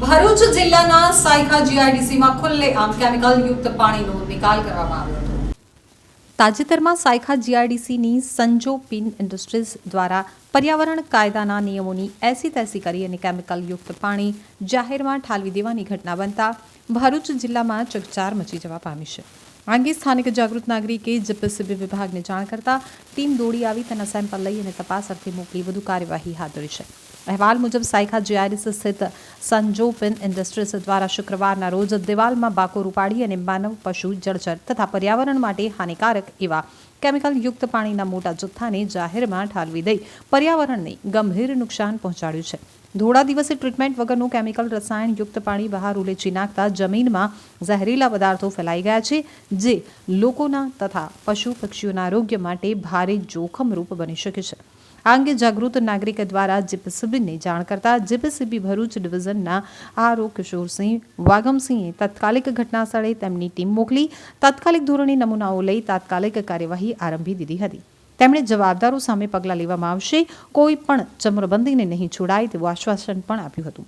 ભરૂચ જિલ્લાના સાયખા જીઆઈડીસીમાં ખુલ્લેઆમ કેમિકલ યુક્ત પાણીનો નિકાલ કરવામાં આવ્યો તાજેતરમાં સાયખા જીઆઈડીસીની સંજો પિન ઇન્ડસ્ટ્રીઝ દ્વારા પર્યાવરણ કાયદાના નિયમોની એસી તેસી કરી અને કેમિકલ યુક્ત પાણી જાહેરમાં ઠાલવી દેવાની ઘટના બનતા ભરૂચ જિલ્લામાં ચકચાર મચી જવા પામી છે. આ અંગે સ્થાનિક જાગૃત નાગરિકે જીપીસીબી વિભાગને જાણ કરતા ટીમ દોડી આવી તેના સેમ્પલ લઈ અને તપાસ અર્થે મોકલી વધુ કાર્યવાહી હાથ ધરી છે. અહેવાલ મુજબ સાયખા જીઆરએસ સ્થિત સંજોપિન ઇન્ડસ્ટ્રીઝ દ્વારા શુક્રવારના રોજ દિવાલમાં બાકોર ઉપાડી અને માનવ પશુ જળચર તથા પર્યાવરણ માટે હાનિકારક એવા કેમિકલ યુક્ત પાણીના મોટા જથ્થાને જાહેરમાં ઠાલવી દઈ પર્યાવરણને ગંભીર નુકસાન પહોંચાડ્યું છે. ધોળા દિવસે ટ્રીટમેન્ટ વગરનું કેમિકલ રસાયણ યુક્ત પાણી બહાર ઉલેચી નાખતા જમીનમાં ઝહેરીલા પદાર્થો ફેલાઈ ગયા છે, જે લોકોના તથા પશુ પક્ષીઓના આરોગ્ય માટે ભારે જોખમરૂપ બની શકે છે. આ અંગે જાગૃત નાગરિક દ્વારા જીપીસીબીને જાણ કરતા જીપીસીબી ભરૂચ ડિવિઝનના આરઓ કિશોરસિંહ વાગમસિંહે તાત્કાલિક ઘટનાસ્થળે તેમની ટીમ મોકલી, તાત્કાલિક ધોરણે નમૂનાઓ લઈ તાત્કાલિક કાર્યવાહી આરંભી દીધી હતી. તેમણે જવાબદારો સામે પગલાં લેવામાં આવશે. કોઈ પણ ચમરબંધીને નહીં છોડાય તેવું આશ્વાસન પણ આપ્યું હતું.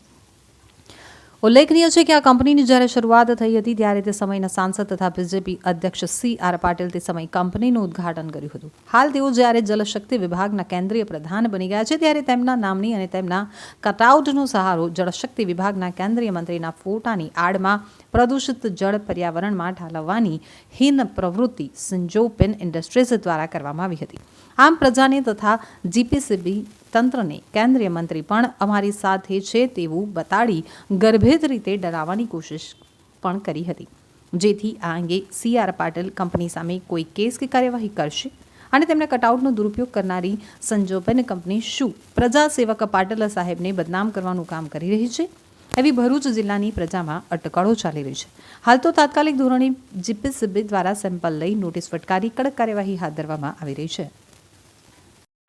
ઉલ્લેખનીય છે કે આ કંપનીની જ્યારે શરૂઆત થઈ હતી ત્યારે તે સમયના સાંસદ તથા બીજેપી અધ્યક્ષ સી આર પાટીલ તે સમય કંપનીનું ઉદ્ઘાટન કર્યું હતું. હાલ તેઓ જ્યારે જલશક્તિ વિભાગના કેન્દ્રીય પ્રધાન બની ગયા છે ત્યારે તેમના નામની અને તેમના કટઆઉટનો સહારો જળશક્તિ વિભાગના કેન્દ્રીય મંત્રીના ફોટાની આડમાં પ્રદૂષિત જળ પર્યાવરણમાં ઠાલવવાની હીન પ્રવૃત્તિ સંજોપેન ઇન્ડસ્ટ્રીઝ દ્વારા કરવામાં આવી હતી. આમ પ્રજાને તથા જીપીસીબી તંત્રને કેન્દ્રીય મંત્રી પણ અમારી સાથે છે તેવું બતાડી ગર્ભેદ રીતે ડરાવવાની કોશિશ પણ કરી હતી. જેથી આ અંગે સી આર પાટીલ કંપની સામે કોઈ કેસ કે કાર્યવાહી કરશે અને તેમને કટઆઉટનો દુરુપયોગ કરનારી સંજોપન કંપની શું પ્રજા સેવક પાટલ સાહેબને બદનામ કરવાનું કામ કરી રહી છે? એવી ભરૂચ જિલ્લાની પ્રજામાં અટકળો ચાલી રહી છે. હાલ તો તાત્કાલિક ધોરણે જીપીસીબી દ્વારા સેમ્પલ લઈ નોટિસ ફટકારી કડક કાર્યવાહી હાથ ધરવામાં આવી રહી છે.